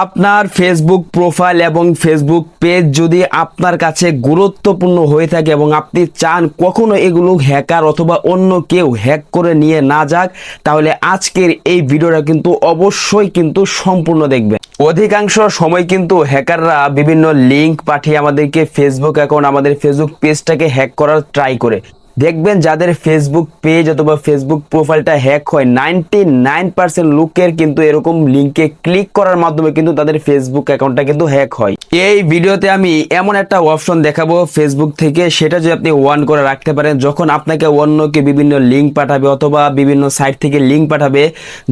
আপনার Facebook profile এবং Facebook page যদি আপনার কাছে গুরুত্বপূর্ণ হয়ে থাকে এবং আপনি চান কখনো এগুলো হ্যাকার অথবা অন্য কেউ হ্যাক করে নিয়ে না যাক, তাহলে আজকের এই ভিডিওটা কিন্তু অবশ্যই কিন্তু সম্পূর্ণ দেখবেন। অধিকাংশ সময় কিন্তু হ্যাকাররা বিভিন্ন লিংক পাঠিয়ে আমাদেরকে ফেসবুক অ্যাকাউন্ট আমাদের ফেসবুক পেজটাকে হ্যাক করার ট্রাই করে। দেখবেন যাদের ফেসবুক পেজ অথবা ফেসবুক প্রোফাইলটা হ্যাক হয় নাইনটি নাইন পার্সেন্ট লোকের কিন্তু এরকম লিঙ্কে ক্লিক করার মাধ্যমে কিন্তু তাদের ফেসবুক অ্যাকাউন্টটা কিন্তু হ্যাক হয়। এই ভিডিওতে আমি এমন একটা অপশন দেখাবো ফেসবুক থেকে, সেটা যদি আপনি ওয়ান করে রাখতে পারেন, যখন আপনাকে অন্যকে বিভিন্ন লিঙ্ক পাঠাবে অথবা বিভিন্ন সাইট থেকে লিঙ্ক পাঠাবে,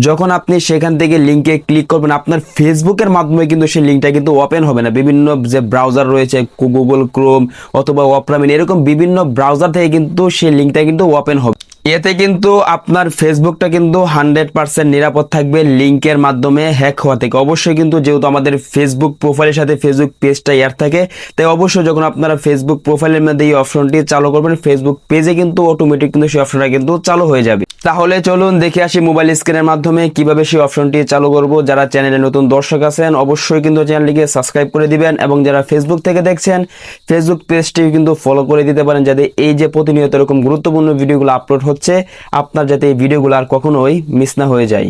যখন আপনি সেখান থেকে লিঙ্কে ক্লিক করবেন, আপনার ফেসবুকের মাধ্যমে কিন্তু সেই লিঙ্কটা কিন্তু ওপেন হবে না। বিভিন্ন যে ব্রাউজার রয়েছে গুগল ক্রোম অথবা অপরামিন এরকম বিভিন্ন ব্রাউজার থেকে কিন্তু সেই লিঙ্কটা কিন্তু ওপেন হবে। এতে কিন্তু আপনার ফেসবুকটা কিন্তু হান্ড্রেড পার্সেন্ট নিরাপদ থাকবে লিঙ্কের মাধ্যমে হ্যাক হওয়া থেকে। অবশ্যই কিন্তু যেহেতু আমাদের ফেসবুক প্রোফাইলের সাথে ফেসবুক পেজটা ইয়ার থাকে, তাই অবশ্যই যখন আপনারা ফেসবুক প্রোফাইলের মধ্যে এই অপশনটি চালু করবেন ফেসবুক পেজে কিন্তু অটোমেটিক কিন্তু সেই অপশনটা কিন্তু চালু হয়ে যাবে। তাহলে চলুন দেখে আসি মোবাইল স্ক্রিনের মাধ্যমে কীভাবে সেই অপশনটি চালু করব। যারা চ্যানেলে নতুন দর্শক আছেন, অবশ্যই কিন্তু চ্যানেলটিকে সাবস্ক্রাইব করে দিবেন এবং যারা ফেসবুক থেকে দেখছেন ফেসবুক পেজটি কিন্তু ফলো করে দিতে পারেন যাতে এই যে প্রতিনিয়ত এরকম গুরুত্বপূর্ণ ভিডিওগুলো আপলোড হচ্ছে, আপনার যাতে এই ভিডিওগুলো আর কখনোই মিস না হয়ে যায়।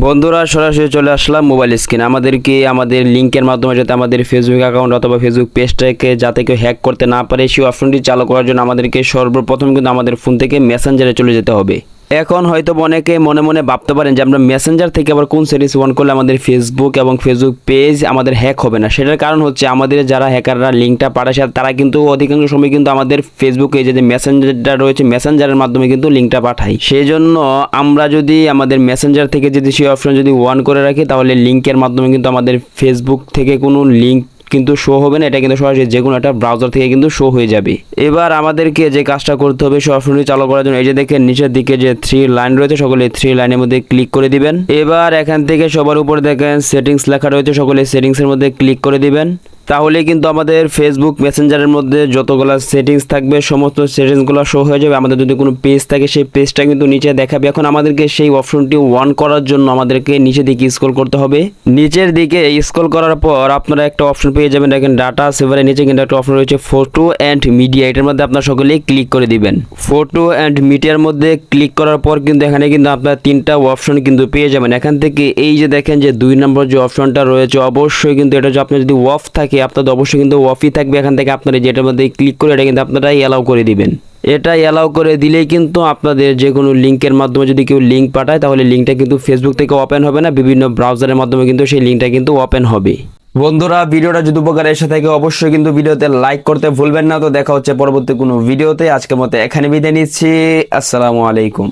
বন্ধুরা, সরাসরি চলে আসলাম মোবাইল স্ক্রিন আমাদেরকে আমাদের লিঙ্কের মাধ্যমে যাতে আমাদের ফেসবুক অ্যাকাউন্ট অথবা ফেসবুক পেজটাকে যাতে কেউ হ্যাক করতে না পারে, সেই অপশনটি চালু করার জন্য আমাদেরকে সর্বপ্রথম কিন্তু আমাদের ফোন থেকে মেসেঞ্জারে চলে যেতে হবে। এখন হয়তো অনেকে মনে মনে ভাবতে পারেন যে আমরা মেসেঞ্জার থেকে আবার কোন সেটিংস অন করলে আমাদের ফেসবুক এবং ফেসবুক পেজ আমাদের হ্যাক হবে না। সেটার কারণ হচ্ছে আমাদের যারা হ্যাকাররা লিঙ্কটা পাঠায় তারা কিন্তু অধিকাংশ সময় কিন্তু আমাদের ফেসবুকে যে মেসেঞ্জারটা রয়েছে মেসেঞ্জারের মাধ্যমে কিন্তু লিঙ্কটা পাঠাই সেই জন্য আমরা যদি আমাদের মেসেঞ্জার থেকে যদি সেই অপশন যদি ওয়ান করে রাখি, তাহলে লিঙ্কের মাধ্যমে কিন্তু আমাদের ফেসবুক থেকে কোনো লিঙ্ক কিন্তু শো হবে না, এটা কিন্তু সরাসরি যে কোনো একটা ব্রাউজার থেকে কিন্তু শো হয়ে যাবে। এবার আমাদেরকে যে কাজটা করতে হবে সব অপশনটি চালু করার জন্য এই যে দেখেন, নিচের দিকে যে থ্রি লাইন রয়েছে, সকলে থ্রি লাইনের মধ্যে ক্লিক করে দিবেন। এবার এখান থেকে সবার উপরে দেখেন সেটিংস লেখা রয়েছে, সকলে সেটিংসের মধ্যে ক্লিক করে দিবেন। তাহলে কিন্তু আমাদের ফেসবুক মেসেঞ্জারের মধ্যে যতগুলো সেটিংস থাকবে, সমস্ত সেটিংসগুলো শো হয়ে যাবে। আমাদের যদি কোনো পেজ থাকে, সেই পেজটা কিন্তু নিচে দেখাবে। এখন আমাদেরকে সেই অপশনটি অন করার জন্য আমাদেরকে নিচের দিকে স্ক্রল করতে হবে। নিচের দিকে স্ক্রল করার পর আপনারা একটা অপশন পেয়ে যাবেন। দেখেন ডাটা সেভারের নিচে কিন্তু একটা অপশন রয়েছে ফটো অ্যান্ড মিডিয়া এটার মধ্যে আপনারা সকলেই ক্লিক করে দিবেন। ফটো অ্যান্ড মিডিয়ার মধ্যে ক্লিক করার পর কিন্তু এখানে কিন্তু আপনার তিনটা অপশন কিন্তু পেয়ে যাবেন। এখান থেকে এই যে দেখেন যে দুই নম্বর যে অপশনটা রয়েছে, অবশ্যই কিন্তু এটা যে আপনার যদি অফ থাকে আপনাদের অবশ্যই কিন্তু অফই থাকবে, এখান থেকে আপনারা যেটার মধ্যে ক্লিক করে এটা কিন্তু আপনারা অ্যালাউ করে দিবেন। এটা অ্যালাউ করে দিলেই কিন্তু আপনাদের যে কোনো লিঙ্কের মাধ্যমে যদি কেউ লিঙ্ক পাঠায়, তাহলে লিঙ্কটা কিন্তু ফেসবুক থেকে ওপেন হবে না, বিভিন্ন ব্রাউজারের মাধ্যমে কিন্তু সেই লিঙ্কটা কিন্তু ওপেন হবে। বন্ধুরা, ভিডিওটা যদি উপকার এসে থাকে, অবশ্যই কিন্তু ভিডিওতে লাইক করতে ভুলবেন না। তো দেখা হচ্ছে পরবর্তী কোনো ভিডিওতে। আজকের মতো এখানে বিদায় নিচ্ছি। আসসালামু আলাইকুম।